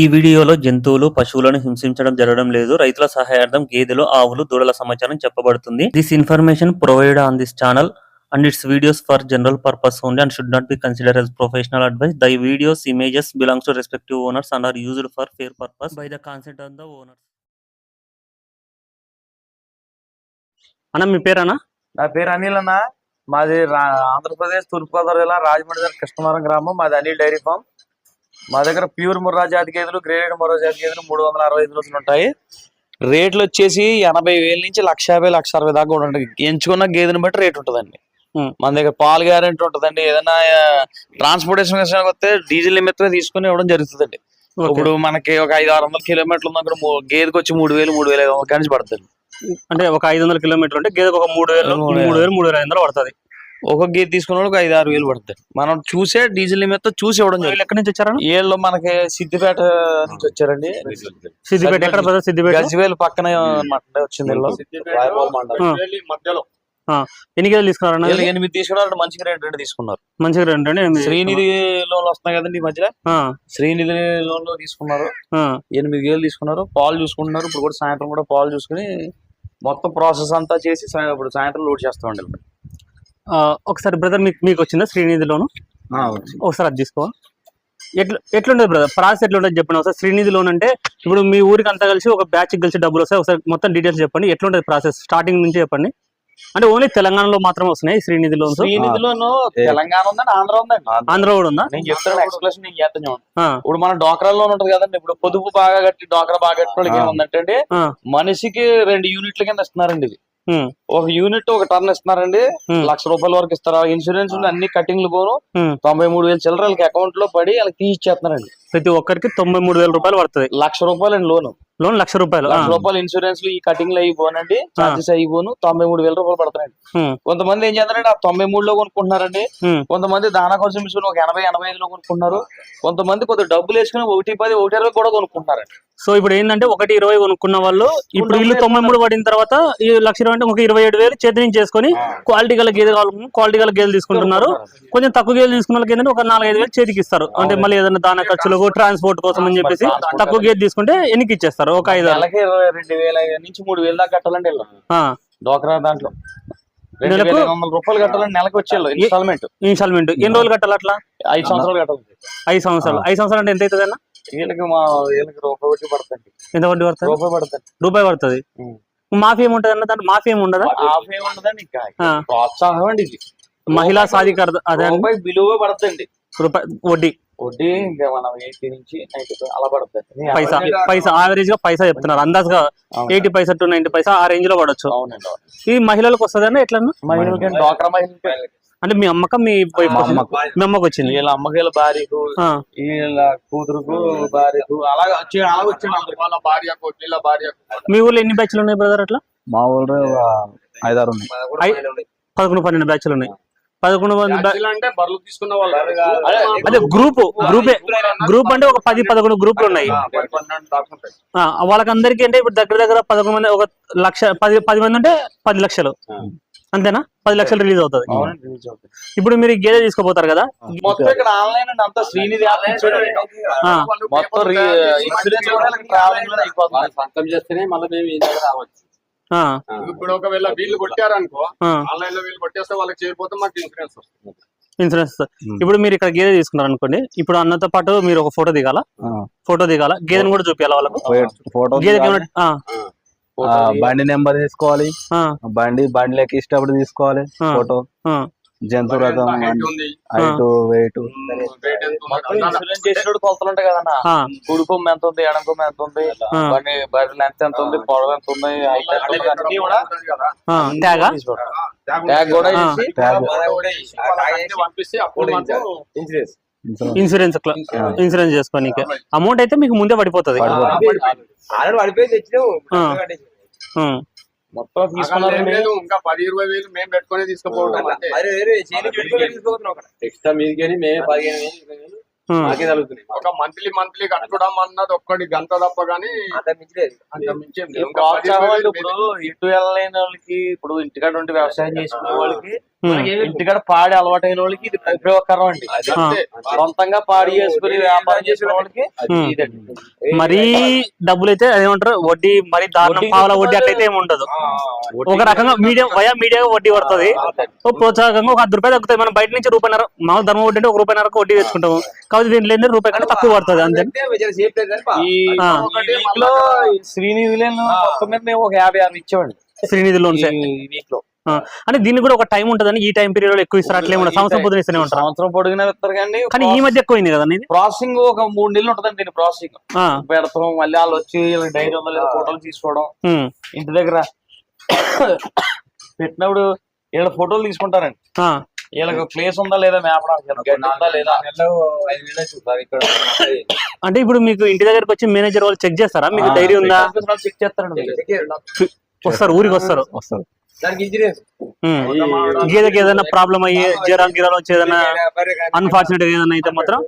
ఈ వీడియోలో జంతువులు పశువులను హింసించడం జరగడం లేదు. రైతుల సహాయార్థం గేదెలు ఆవులు దూడల సమాచారం చెప్పబడుతుంది. This information provide on this channel and its videos for general purpose only and should not be consider as professional advice the videos images belongs to respective owners and are used for fair purpose by the concept of the owner అన్న మీ పేరన్నా నా పేరు అనిల్ అన్న. మాది ఆంధ్రప్రదేశ్ తూర్పుగోదావరి జిల్లా రాజమండ్రి కృష్ణవరం గ్రామం. మాది Anil dairy farm. మా దగ్గర ప్యూర్ ముర్రా జాతి గేదెలు గ్రేడెడ్ ముర్రా జాతి గేదెలు మూడు వందల అరవై ఐదు రోజులు ఉంటాయి. రేట్లు వచ్చేసి ఎనభై వేల నుంచి లక్ష యాభై లక్ష అరవై దాకా కూడా ఉంటుంది ఎంచుకున్న గేదెని బట్టి రేట్ ఉంటుందండి. మన దగ్గర పాలు గ్యారెంటీ ఉంటుందండి. ఏదైనా ట్రాన్స్పోర్టేషన్ విషయానికి వస్తే డీజిల్ నిమిత్తమే తీసుకుని ఇవ్వడం జరుగుతుందండి. ఇప్పుడు మనకి ఒక ఐదు ఆరు వందల కిలోమీటర్లు ఉంది అక్కడ గేదెకి వచ్చి మూడు వేలు మూడు వేల ఐదు వందల కాడి నుంచి పడుతుంది. అంటే ఒక ఐదు వందల కిలోమీటర్లు అంటే గేదెకు ఒక మూడు వేలు మూడు వేలు. మూడు వేలు మూడు వేల ఐదు వందలు పడుతుంది. ఒక గేదె తీసుకున్న వాళ్ళకి ఐదు ఆరు వేలు పడుతుంది మనం చూసే డీజిల్ నిమిత్తం చూసి ఇవ్వడం వీళ్ళు జరుగుతుంది. ఎక్కడి నుంచి వచ్చారన్న ఏళ్ళు మనకి సిద్దిపేట నుంచి వచ్చారండి. సిద్దిపేట ఎక్కడ బ్రదర్ సిద్దిపేట? గజ్వేల్ పక్కనే అన్నమాట వచ్చింది. ఎన్ని గేదెలు తీసుకున్నారన్న వీళ్ళు ఎనిమిది తీసుకున్నారు మంచిగా రేట్ రెండు తీసుకున్నారు. మంచిగా రెండు అండి. శ్రీనిధి లోన్లు వస్తున్నాయి కదండి ఈ మధ్యలో. శ్రీనిధి లోన్లో తీసుకున్నారు ఎనిమిది వేలు తీసుకున్నారు. పాలు చూసుకుంటున్నారు. ఇప్పుడు కూడా సాయంత్రం కూడా పాలు చూసుకుని మొత్తం ప్రాసెస్ అంతా చేసి ఇప్పుడు సాయంత్రం లోడ్ చేస్తామండి. ఒకసారి బ్రదర్ మీకు మీకు వచ్చిందా శ్రీనిధి లోను ఒకసారి అది తీసుకో. ఎట్లా ఎట్లుండదు బ్రదర్? ప్రాసెస్ ఎట్లుంటుంది చెప్పండి. ఒకసారి శ్రీనిధి లోన్ అంటే ఇప్పుడు మీ ఊరికి అంతా కలిసి ఒక బ్యాచ్ కలిసి డబ్బులు వస్తాయి. ఒకసారి మొత్తం డీటెయిల్స్ చెప్పండి. ఎట్లుంటది ప్రాసెస్? స్టార్టింగ్ నుంచి చెప్పండి. అంటే ఓన్లీ తెలంగాణలో మాత్రమే వస్తున్నాయి శ్రీనిధి లోన్స్? శ్రీనిధి లోను తెలంగాణ ఉందండి ఆంధ్ర ఉందండి ఆంధ్ర. కూడా ఉందా? నేను చెప్తాను నేను చేస్తాను. ఆ, ఇప్పుడు మన డోక్రా లోన్ ఉంటది కదండి. ఇప్పుడు పొదుపు బాగా కట్టి డోక్రా బాగా కట్టిన వాళ్ళకి ఏముందంటే మనిషికి రెండు యూనిట్ల కింద ఇస్తున్నారండి ఇది ఒక యూనిట్ ఒక టర్న్ ఇస్తున్నారండి. లక్ష రూపాయల వరకు ఇస్తారు. ఇన్సూరెన్స్ అన్ని కటింగ్లు పోను. తొంభై మూడు వేల చిల్లర వాళ్ళకి అకౌంట్లో పడి వాళ్ళకి తీసి ఇచ్చేస్తున్నారండి ప్రతి ఒక్కరికి తొంభై మూడు వేల రూపాయలు పడుతుంది. లక్ష రూపాయలు అండి లోన్. లోన్ లక్ష రూపాయలు లక్ష రూపాయలు ఇన్సూరెన్స్ ఈ కటింగ్లు అయిపోనండి చార్జెస్ అయిపోను తొంభై మూడు వేల రూపాయలు ఉమ్, కొంతమంది ఏం చేస్తారంటే ఆ తొంభై మూడులో కొనుక్కుంటున్నారండి. కొంతమంది దానా ఖర్చు మిషన్ ఒక ఎనభై ఎనభై ఐదులో కొనుక్కుంటున్నారు. కొంతమంది కొద్దిగా డబ్బులు వేసుకుని ఒకటి పది ఒకటి ఇరవై కూడా కొనుక్కుంటున్నారండి. సో ఇప్పుడు ఏంటంటే ఒకటి ఇరవై కొనుక్కున్న వాళ్ళు ఇప్పుడు ఇల్లు తొంభై మూడు పడిన తర్వాత ఈ లక్ష ఇరవై అంటే ఒక ఇరవై ఏడు వేలు చేతి నుంచి చేసుకొని క్వాలిటీ గల గేదె కావాలి క్వాలిటీ గల గేదెలు తీసుకుంటున్నారు. కొంచెం తక్కువ గేదెలు తీసుకున్న వాళ్ళకి ఏంటంటే ఒక నాలుగైదు వేలు చేతికి ఇస్తారు. అంటే మళ్ళీ ఏదైనా దాన ఖర్చులకు ట్రాన్స్పోర్ట్ కోసం అని చెప్పేసి తక్కువ గేదె తీసుకుంటే ఎన్నికి ఇచ్చేస్తారు. ఒక ఐదు రెండు వేల నుంచి మూడు వేల దాకా ఆ, డోక్రా దాంట్లో. నెలకు? రూపాయలు కట్టాలండి నెలకి వచ్చేళ్ళు ఇన్స్టాల్మెంట్ ఇన్స్టాల్మెంట్ ఎన్ని రోజులు కట్టాలి అట్లా ఐదు సంవత్సరాలు కట్టాలి. ఐదు సంవత్సరాలు. ఐదు సంవత్సరాలు అంటే ఎంత అవుతుంది అన్న వీళ్ళకి మా వీళ్ళకి రూపాయి వడ్డీ పడుతుంది. ఎంత వడ్డీ పడుతుంది? రూపాయి పడుతుంది. రూపాయి పడుతుంది. మాఫీ ఏముంటది అన్న దాంట్లో? మాఫీ ఏమి ఉండదా? ఏమి ఉండదండి ఇంకా. ప్రోత్సాహం అండి ఇది. మహిళా సాధికారత అదే. రూపాయి విలువ పడుతుంది రూపాయి వడ్డీ. వడ్డీ ఇంకా మనం ఎయిటీ నుంచి నైన్టీ అలా పడుతుంది. పైసా పైసా యావరేజ్గా పైసా చెప్తున్నారు. అందాజుగా ఎయిటీ పైసా టు నైన్టీ పైసా ఆ రేంజ్లో పడొచ్చు. అవునండి అవును. ఈ మహిళలకు వస్తుందన్న ఎట్లా మహిళలకి డ్వాక్రా మహిళలకి? అంటే మీ అమ్మక మీ వైఫ్ మీ అమ్మకి వచ్చింది? వీళ్ళ అమ్మకి వీళ్ళ భార్యకు వీళ్ళ కూతురుకు భార్యకు అలా వచ్చి అలా వచ్చింది వాళ్ళ భార్యకు వీళ్ళ భార్యకు. మీ ఊర్లో ఎన్ని బ్యాచ్లు ఉన్నాయి బ్రదర్ అట్లా? మా ఊళ్ళో ఐదారు ఉన్నాయి. పదకొండు పన్నెండు బ్యాచ్లు ఉన్నాయి. పదకొండు మంది అంటే బర్రెలు తీసుకున్న వాళ్ళు అదే గ్రూప్ గ్రూపే గ్రూప్ అంటే ఒక పది పదకొండు గ్రూపులు ఉన్నాయి. వాళ్ళకందరికీ అంటే ఇప్పుడు దగ్గర దగ్గర పదకొండు మంది ఒక లక్ష పది పది మంది అంటే పది లక్షలు. అంతేనా? పది లక్షలు రిలీజ్ అవుతుంది. ఇప్పుడు మీరు గేదె తీసుకోపోతారు కదా? మొత్తం ఇక్కడ ఆన్లైన్ అండి అంతా శ్రీనిధి మొత్తం సంతం చేస్తేనే మళ్ళీ మేము రావచ్చు. ఇప్పుడు ఒకవేళ వీళ్ళు కొట్టారనుకో ఆన్లైన్లో వీళ్ళు కొట్టేస్తే వాళ్ళకి చేయకపోతే మాకు ఇన్సూరెన్స్ వస్తుంది. ఇన్సూరెన్స్ ఇప్పుడు మీరు ఇక్కడ గేదె తీసుకున్నారు అనుకోండి ఇప్పుడు అన్నతో పాటు మీరు ఒక ఫోటో దిగాల? ఫోటో దిగాల? గేదెని కూడా చూపించాలి వాళ్ళకు? ఫోటో- బండి నెంబర్ తీసుకోవాలి ఆ, బండి బండి లెక్క ఇష్టపడి తీసుకోవాలి. ఫోటో. జంతు రకం హైట్ వెయిట్ వెయిట్ ఎంత మొత్తం ఉంది ఇన్సూరెన్స్ చేసినప్పుడు కొలతలు ఉంటాయి కదన్నా. కుడి కొమ్ము ఎంత ఉంది? ఎడం కొమ్ము ఎంత ఉంది? ఆ. బండి బండి లెంత్ ఎంత ఉంది? పొడవు ఎంత ఉంది? హైట్ ఎంత ఉంది? అన్ని కూడా ఆ, ట్యాగా ట్యాగ్ కూడా ఆ. వేసి ట్యాగ్. వాళ్ళకి పంపిస్తే అప్పుడు మాకు ఇన్సూరెన్స్. ఇన్సూరెన్స్ ఇన్సూరెన్స్ చేసుకోనీకి అమౌంట్ అయితే మీకు ముందే పడిపోతుంది. మొత్తం తీసుకున్నారు ఇంకా పది ఇరవై వేలు మేము పెట్టుకొని తీసుకుపోవడం ఎక్స్ట్రా మీదికి మేమే పదిహేను వేలు. మాకే ఒక మంత్లీ మంత్లీ కట్టడం అన్నది ఒక్కటి గంట తప్ప గానీ ఇప్పుడు ఇటు వెళ్ళలేని వాళ్ళకి ఇప్పుడు ఇంటికాడ ఉండి వ్యవసాయం చేసుకునే వాళ్ళకి ఇంటికాడ పాడి అలవాటైన వాళ్ళకి ఇది ఉపయోగకరం అండి. సొంతంగా పాడి చేసుకుని వ్యాపారం చేసిన వాళ్ళకి మరీ డబ్బులు అయితే అదేమంటారు వడ్డీ మరీ దారుణం పావుల వడ్డీ అట్లయితే ఏమి ఉండదు ఒక రకంగా మీడియం వయా మీడియా వడ్డీ పడుతుంది. ప్రోత్సాహకంగా ఒక అర్ధ రూపాయలు తగ్గుతాయి. మనం బయట నుంచి రూపాయిన్నర మామూలు ధర్మ వడ్డీ అంటే ఒక రూపాయిన్నరకు వడ్డీ తెచ్చుకుంటాము. కాబట్టి దీంట్లో ఏంటంటే రూపాయి కంటే తక్కువ పడుతుంది అంతే. ఈ ఆ. ఒకటి వీక్లో శ్రీనిధి మొత్తం మీద మేము ఒక యాభై ఆరు ఇచ్చామండి శ్రీనిధి లోన్స్ వీక్లో అంటే దీనికి కూడా ఒక టైం ఉంటుందని ఈ టైం పీరియడ్లో ఎక్కువ ఇస్తారు. అట్లే సంవత్సరం పొద్దున ఇస్తూనే ఉంటారు. సంవత్సరం పొడిగిన ఇస్తారు కానీ కానీ ఈ మధ్య ఎక్కువైంది కదా ఇది? ప్రాసెసింగ్ ఒక మూడు నెలలు ఉంటదండి దీని ప్రాసెసింగ్. పెడతాం మళ్ళీ వాళ్ళు వచ్చి డైరీ ఉందా లేదా ఫోటోలు తీసుకోవడం. ఇంటి దగ్గర పెట్టినప్పుడు వీళ్ళ ఫోటోలు తీసుకుంటారండి. ఆ, వీళ్ళకి ప్లేస్ ఉందా లేదా మేపడానికి గడ్డి ఉందా లేదా? అంటే ఇప్పుడు మీకు ఇంటి దగ్గరకు వచ్చి మేనేజర్ వాళ్ళు చెక్ చేస్తారా? మీకు డైరీ ఉందా? చెక్ చేస్తారండి. వస్తారు ఊరికి వస్తారు. వస్తారు. దానికి ఉమ్. గేదెకి ఏదైనా ప్రాబ్లం అయ్యి జ్వరం గిరాలు వచ్చి ఏదైనా అన్ఫార్చునేట్ ఏదైనా అయితే మాత్రం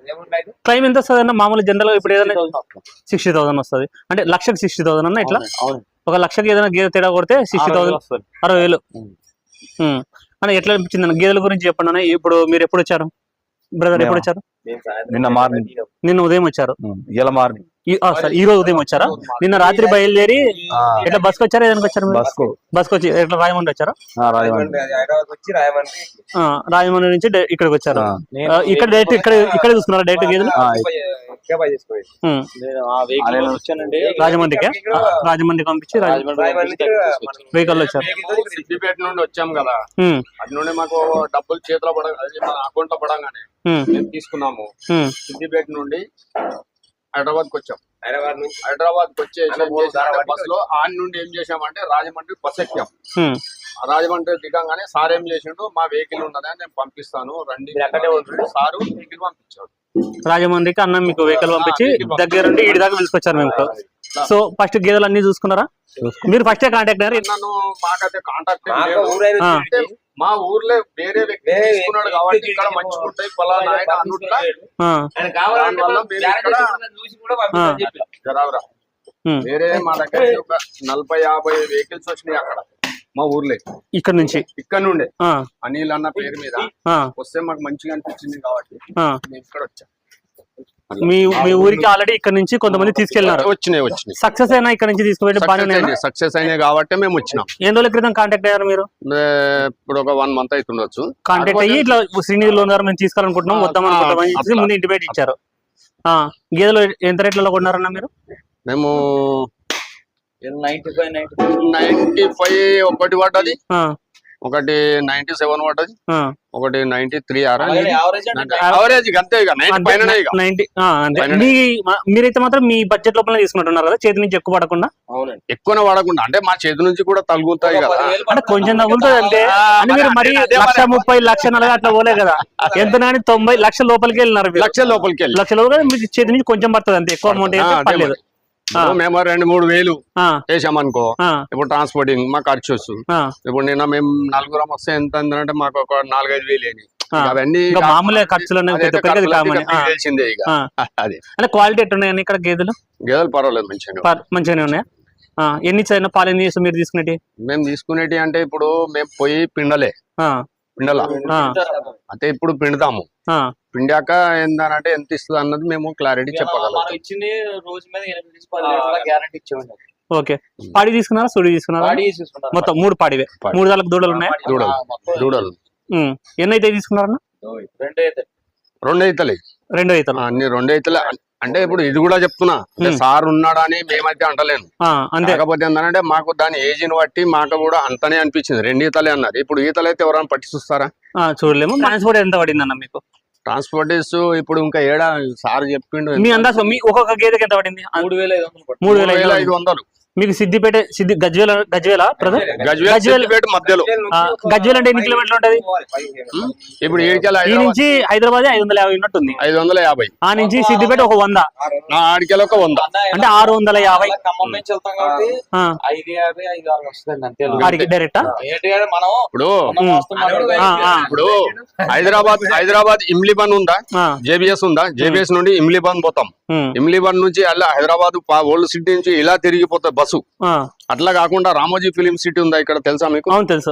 క్లైమ్ ఎంత వస్తుంది అన్న? మామూలు జనరల్గా ఇప్పుడు ఏదైనా సిక్స్టీ థౌసండ్ వస్తుంది. అంటే లక్షకి సిక్స్టీ థౌసండ్ అన్న ఇట్లా? ఒక లక్షకి ఏదైనా గేదె తేడా కొడితే సిక్స్టీ థౌసండ్ వస్తుంది. అరవై వేలు. అన్న ఎట్లా అనిపించింది అన్న? గేదెల గురించి చెప్పండి అన్న. ఇప్పుడు మీరు ఎప్పుడు వచ్చారు? బ్రదర్ ఎప్పుడు వచ్చారు? నిన్న మార్నింగ్. నిన్న ఉదయం వచ్చారు. ఇలా మార్నింగ్. సార్ ఈ రోజు ఉదయం వచ్చారా? నిన్న రాత్రి బయలుదేరి ఎట్లా బస్కి వచ్చారా? ఏదైనా వచ్చారు మీరు? బస్ బస్కి. వచ్చి ఎట్లా రాయమండ్రి వచ్చారా? ఆ, రాజమండ్రి హైదరాబాద్ వచ్చి రాయమండ్రి. నుంచి ఇక్కడికి వచ్చారు. ఇక్కడ డైరెక్ట్ ఇక్కడ ఇక్కడ చూస్తున్నారా? డైరెక్ట్ గేదెలు? ఆ, కేబా చేసుకోవచ్చు. ఉమ్. నేను ఆ వెహికల్ అదే. వచ్చానండి. రాజమండ్రికి? రాజమండ్రికి పంపించి రాజ- రాజమండ్రి నుంచి వెహికల్ వచ్చారు. సిద్దిపేట నుండి వచ్చాం కదా. అటు నుండి మాకు డబ్బులు చేతిలో పడ అది మన అకౌంట్లో పడంగానే తీసుకున్నాము. సిద్దిపేట నుండి హైదరాబాద్కి వచ్చాం హైదరాబాద్ నుంచి హైదరాబాద్కి వచ్చి. బస్లో ఆన్ నుండి ఏం చేసామంటే రాజమండ్రి బస్ ఎక్కాం. రాజమండ్రి దిగంగానే సార్ ఏం చేసిండు మా వెహికల్ ఉన్నదని నేను పంపిస్తాను రండి. సారు వెహికల్ పంపించాడు. రాజమండ్రికి అన్న మీకు వెహికల్ పంపించి దగ్గర నుండి ఇడి దాకా పిలుచుకొచ్చారు మేము. సో ఫస్ట్ గేదెలు అన్ని చూసుకున్నారా మీరు ఫస్టే కాంటాక్ట్ అయ్యారు? నన్ను మాకైతే కాంటాక్ట్ మా ఊర్లో వేరే వ్యక్తి తీసుకున్నాడు కాబట్టి ఇక్కడ. మంచిగా ఉంటాయి పలానా ఆయన అనుట్లా ఆ, ఆయన కావాలంటే దానివల్ల మనం మీరు గ్యారెంటీ ఇక్కడ- చూసుకుని చూసి కూడా పంపిస్తామని చెప్పి జరావురా. ఉమ్. వేరే మా దగ్గర ఒక నలభై యాభై వెహికల్స్ వచ్చినాయి అక్కడ మా ఊర్లో. ఇక్కడ నుంచి? ఇక్కడ నుండే. ఆ, అనిల్ అన్న పేరు మీద ఆ, వస్తే మాకు మంచిగా అనిపించింది కాబట్టి ఆ. మేము ఇక్కడ వచ్చాం. మీ మీ ఊరికి ఆల్రెడీ ఇక్కడ నుంచి కొంతమంది తీసుకెళ్ళినారు వచ్చినాయి వచ్చినాయి. సక్సెస్ అయినా ఇక్కడ నుంచి తీసుకువెళ్ళి బాగానే సక్సెస్ అయినాయి సక్సెస్ అయినాయి కాబట్టి మేము వచ్చినాం. ఎన్ని రోజుల క్రితం కాంటాక్ట్ అయ్యారు మీరు? ఇప్పుడు ఒక వన్ మంత్ అవుతుండొచ్చు కాంటాక్ట్ అయ్యి ఇట్లా శ్రీనిధి లోన్ ద్వారా మేము తీసుకోవాలనుకుంటున్నాం వద్దాం అనుకుంటాం ముందు ఇంటిమేట్ ఇచ్చారు. ఆ, గేదెలు ఎంత రేట్లలో కొన్నారన్న మీరు? మేము ninety five ninety ninety five ఒకటి పడ్డది. ఆ, ఒకటి నైన్టీ సెవెన్ పడ్డది. ఒకటి నైన్టీ త్రీ ఆరా? యావరేజ్ అంటే అవరేజ్ అంతే మీరైతే మాత్రం మీ బడ్జెట్ లోపల తీసుకుంటున్నారు కదా చేతి నుంచి ఎక్కువ పడకుండా? అవునండి. ఎక్కువ వాడకుండా అంటే మా చేతి నుంచి కూడా తగులుతాయి కదా. అంటే కొంచెం తగులుతుంది అంటే అంటే మీరు మరి లక్ష. ముప్పై లక్ష నలభై అట్లా పోలే కదా. ఎంత నాని? తొంభై లక్ష లోపలికి వెళ్ళినారు మీరు. లక్ష లోపలికి వెళ్ళి. లక్ష లోపల మీకు చేతి నుంచి కొంచెం పడుతుంది అంతే ఎక్కువ అమౌంట్ పర్లేదు. మేము రెండు మూడు వేలు ఆ, ఇప్పుడు ట్రాన్స్పోర్టింగ్ మా ఖర్చు ఆ. ఇప్పుడు నిన్న మేము నలుగురం వస్తే ఎంత అంటే మాకు ఒక నాలుగైదు వేలు అయినాయి. అవన్నీ మామూలే ఖర్చులు తెలిసిందే ఇక. అదే. అంటే క్వాలిటీ ఎట్టున్నాయని ఇక్కడ గేదెలు? గేదెలు పర్వాలేదు మంచిగా మంచిగానే ఉన్నాయా? ఎన్ని చైనా పాలు ఎన్ని మీరు తీసుకునేటి మేము తీసుకునేటి అంటే ఇప్పుడు మేము పోయి పిండలే. పిండల? అయితే ఇప్పుడు పిండుతాము. పిండాక ఏందనంటే ఎంత ఇస్తుంది అన్నది మేము క్లారిటీ చెప్పగలం. ఓకే. పాడి తీసుకున్నారా? సుడి తీసుకున్నారా? మొత్తం మూడు పాడివే. పాడి. మూడు దానికి దూడలు ఉన్నాయా? దూడలు. దూడలు. ఎన్ని అయితే తీసుకున్నారన్న? రెండు అయితే. రెండు అయితలే రెండు అవుతాను అన్ని రెండు అయితలే అంటే ఇప్పుడు ఇది కూడా చెప్తున్నా. సార్ ఉన్నాడని మేమైతే అంటలేను. అంతే. కాకపోతే ఏంటంటే మాకు దాని ఏజ్ని బట్టి మాకు కూడా అంతనే అనిపించింది. రెండు ఈతలే అన్నారు. ఇప్పుడు ఈతలు అయితే ఎవరైనా పట్టి చూస్తారా చూడలేము. ట్రాన్స్పోర్ట్ ఎంత పడింది అన్న మీకు ట్రాన్స్పోర్టేస్ ఇప్పుడు ఇంకా ఏడా సార్ చెప్పిండు మీ అందాజ మీ ఒక్కొక్క గేదెకి ఎంత పడింది? మూడు వేల ఐదు వందలు. మీకు సిద్దిపేట సిద్ధి గజ్వేల గజ్వేల గజ్వేల్ మధ్యలో. గజ్వేల్ అంటే ఎన్ని కిలోమీటర్లు ఉంటది? ఇప్పుడు ఈ హైదరాబాద్. నుంచి హైదరాబాద్ ఐదు వందల యాభై ఉన్నట్టుంది. ఐదు వందల యాభై. ఆ నుంచి సిద్దిపేట ఒక వంద. ఆడికెళ్ళి ఒక వంద. అంటే ఆరు వందల యాభై. డైరెక్టా ఇప్పుడు. ఇప్పుడు హైదరాబాద్ హైదరాబాద్ ఇమ్లిబన్ ఉందా? జేబిఎస్ ఉందా? జేబిఎస్ నుండి ఇమ్లిబన్ పోతాం. ఇమ్లిబన్ నుంచి అలా హైదరాబాద్ ఓల్డ్ సిటీ నుంచి ఇలా తిరిగిపోతాయి బస్సు. ఆ, అట్లా కాకుండా రామోజీ ఫిలిం సిటీ ఉందా ఇక్కడ తెలుసా మీకు? అవును తెలుసు.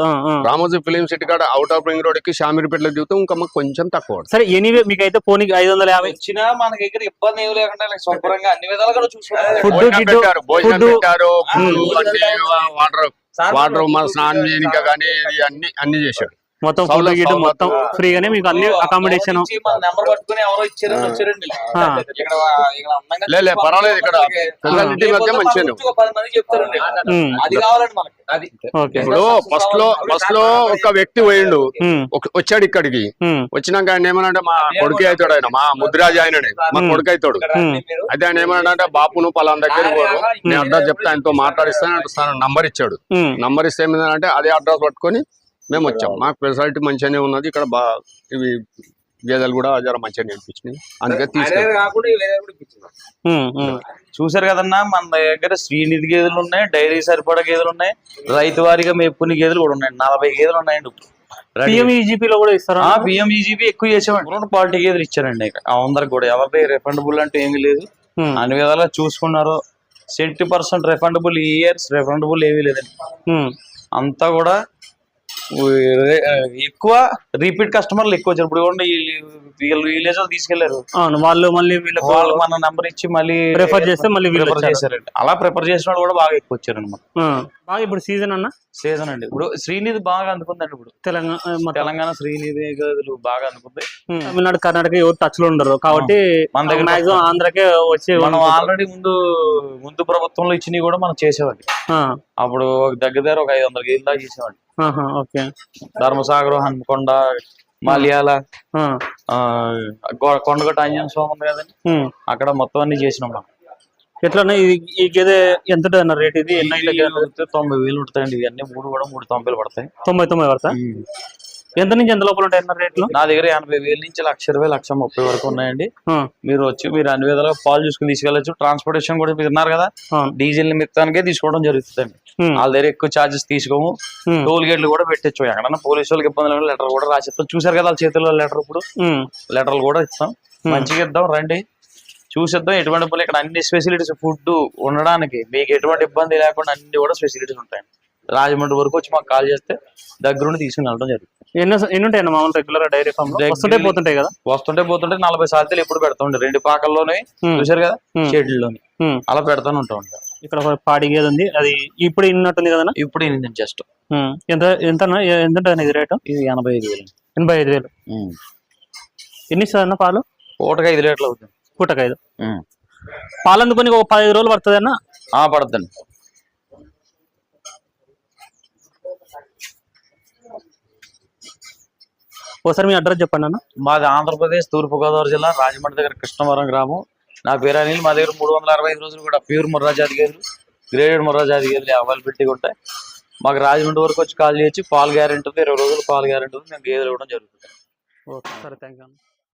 రామోజీ ఫిలిం సిటీ కాడ అవుట్ ఆఫ్ రింగ్ రోడ్కి షామీర్పేటలో దిగుతూ ఇంకా మాకు కొంచెం తక్కువ. సరే ఎనీవే మీకు అయితే పోనీకి ఐదు వందల యాభై. వచ్చినా మనకి ఇక్కడ ఇబ్బంది ఏమి లేకుండా శుభ్రంగా అన్ని విధాలుగా చూసుకుంటారు భోజనం పెట్టారు వాటర్ వాటర్ మన స్నానం చేయడానికి కానీ అన్ని అన్ని చేశారు మొత్తం ఫుడ్ గిట్ మొత్తం. ఫ్రీగానే మీకు అన్ని అకామిడేషన్ నుంచి మన నెంబర్ పట్టుకుని ఎవరో ఇచ్చారు వచ్చారండి. ఆ. ఇక్కడ ఇక్కడ అందంగా లే, లే, పర్వాలేదు ఇక్కడ. ఇప్పుడు ఫస్ట్లో ఫస్ట్లో ఒక వ్యక్తి పోయిండు. వచ్చాడు ఇక్కడికి. వచ్చినాక ఆయన ఏమన్నా మా కొడుకు అవుతాడు ఆయన మా ముద్రాజు ఆయననే. మా. కొడుకు అవుతాడు. అయితే ఆయన ఏమన్నా బాపును పలానా దగ్గర పోరు. నేను అడ్రస్ చెప్తే ఆయనతో మాట్లాడిస్తాను నంబర్ ఇచ్చాడు. నంబర్ ఇస్తే ఏమైందంటే అదే అడ్రస్ పట్టుకొని మేము వచ్చాం. మాకు ఫెసిలిటీ మంచిగానే ఉన్నది. ఇక్కడ బా ఇవి గేదెలు కూడా జర మంచిగా అనిపించినాయి అందుకే తీసుకెళ్ళి. చూసారు కదన్నా మన దగ్గర శ్రీనిధి గేదెలు ఉన్నాయి డైరీ సరిపడా గేదెలు ఉన్నాయి. రైతు వారిగా మేపుకునే గేదెలు కూడా ఉన్నాయి. నలభై గేదెలు ఉన్నాయండి. ఇప్పుడు పిఎంఈజీపీ లో కూడా ఇస్తారా? పిఎంఈజీపీ ఎక్కువ చేసామండి రెండు క్వాలిటీ గేదెలు ఇచ్చారండి అందరికి కూడా. ఎవరిది రిఫండబుల్ అంటే ఏమీ లేదు. అన్ని విధాలుగా చూసుకున్నారు. Seventy percent refundable years refundable ఏమీ లేదండి. అంతా కూడా ఎక్కువ రిపీట్ కస్టమర్లు ఎక్కువ వచ్చారు ఇప్పుడు కూడా వీళ్ళు విలేజ్ తీసుకెళ్ళారు అవును వాళ్ళు మళ్ళీ వీళ్ళకి వాళ్ళు మన నంబర్ ఇచ్చి మళ్ళీ ప్రిఫర్ చేస్తే మళ్ళీ వీళ్ళు ప్రిఫర్. చేశారండి అలా ప్రిఫర్ చేసిన వాళ్ళు కూడా బాగా ఎక్కువ వచ్చారు అనమాట. బాగా ఇప్పుడు సీజన్ అన్న సీజన్ అండి ఇప్పుడు శ్రీనిధి బాగా అందుకుందండి ఇప్పుడు తెలంగాణ. తెలంగాణ శ్రీనిధి గదులు బాగా అందుకుంది. తమిళనాడు కర్ణాటక ఎవరు టచ్లో ఉండరు కాబట్టి మన దగ్గర మాక్సిమం ఆంధ్రకే వచ్చి మనం ఆల్రెడీ ముందు ముందు ప్రభుత్వంలో ఇచ్చినవి కూడా మనం చేసేవాడి ఆ. అప్పుడు ఒక దగ్గర దగ్గర ఒక ఐదు వందల గేలు దాకా చేసేవాడి ఓకే. ధర్మసాగరం హన్మకొండ గో- కొండగట్ట ఆంజనేయ స్వామి ఉంది కదండి. అక్కడ మొత్తం అన్ని చేసినాం ఇది ఈ గేదె ఎంత అన్న రేట్ ఇది? ఎన్ని గేదెలు తొంభై వేలు ఉంటాయండి ఇవన్నీ మూడు కూడా మూడు తొంభైలు పడతాయి. తొంభై తొంభై పడతా? ఎంత నుంచి ఎంత లోపల ఉంటాయి రేట్లు? నా దగ్గర ఎనభై వేల నుంచి లక్ష ఇరవై లక్ష ముప్పై వరకు ఉన్నాయండి. మీరు వచ్చి మీరు అన్ని విధాలుగా పాలు చూసుకుని తీసుకెళ్ళచ్చు. ట్రాన్స్పోర్టేషన్ కూడా మీరు విన్నారు కదా. డీజిల్ నిమిత్తానికే తీసుకోవడం జరుగుతుందండి. వాళ్ళ దగ్గర ఎక్కువ చార్జెస్ తీసుకోము. టోల్ గేట్లు కూడా పెట్టచ్చు. ఎక్కడన్నా పోలీసు వాళ్ళకి ఇబ్బంది లేకుండా లెటర్ కూడా రాసిస్తాం. చూసారు కదా వాళ్ళ చేతుల్లో లెటర్ ఇప్పుడు. లెటర్లు కూడా ఇస్తాం. మంచిగా ఇద్దాం రండి. చూసిద్దాం. ఎటువంటి పనులు ఇక్కడ అన్ని ఫెసిలిటీస్ ఫుడ్ ఉండడానికి మీకు ఎటువంటి ఇబ్బంది లేకుండా అన్ని కూడా ఫెసిలిటీస్ ఉంటాయి రాజమండ్రి వరకు వచ్చి మాకు కాల్ చేస్తే దగ్గరుండి తీసుకుని వెళ్ళడం జరుగుతుంది. ఎన్ని ఎన్ని ఉంటాయి అన్న మామూలు రెగ్యులర్ డైరీ ఫామ్ వస్తుంటాయి పోతుంటాయి కదా? వస్తుంటే పోతుంటే నలభై సార్లు ఎప్పుడు పెడతాం రెండు పాకల్లోనే. చూసారు కదా. షెడ్లోని. అలా పెడతానే ఉంటాం ఇక్కడ ఒక పాడి గేదె ఉంది. అది ఇప్పుడు ఇన్నట్టుంది కదా ఇప్పుడు ఇది జస్ట్. ఎంత ఎంత ఎంత ఉంటుంది ఇది రేటు? ఇది ఎనభై ఐదు వేలు. ఎనభై ఐదు వేలు. ఎన్ని ఇస్తుంది అన్న పాలు? పూటకి ఐదు లీటర్లు అవుతుంది. పూటకు ఐదు. పాలు అందుకొని ఒక పదిహేను రోజులు పడుతుంది అన్న ఆ, పడుతుంది. ఒకసారి మీ అడ్రస్ చెప్పండి అన్న. మాది ఆంధ్రప్రదేశ్ తూర్పుగోదావరి జిల్లా రాజమండ్రి దగ్గర కృష్ణవరం గ్రామం. నా పేరు అనిల్ మా దగ్గర మూడు వందల అరవై ఐదు రోజులు కూడా ప్యూర్ ముర్రా జాతి గేదెలు గ్రేడెడ్ ముర్రా జాతి గేదెలు అవైలబిలిటీగా ఉంటాయి. మాకు రాజమండ్రి వరకు వచ్చి కాల్ చేయొచ్చు పాలు గ్యారెంటీ ఉంది ఇరవై రోజులు పాలు గ్యారెంటీ ఉంది మేము గేదెలు ఇవ్వడం జరుగుతుంది. ఓకే సరే థ్యాంక్ యూ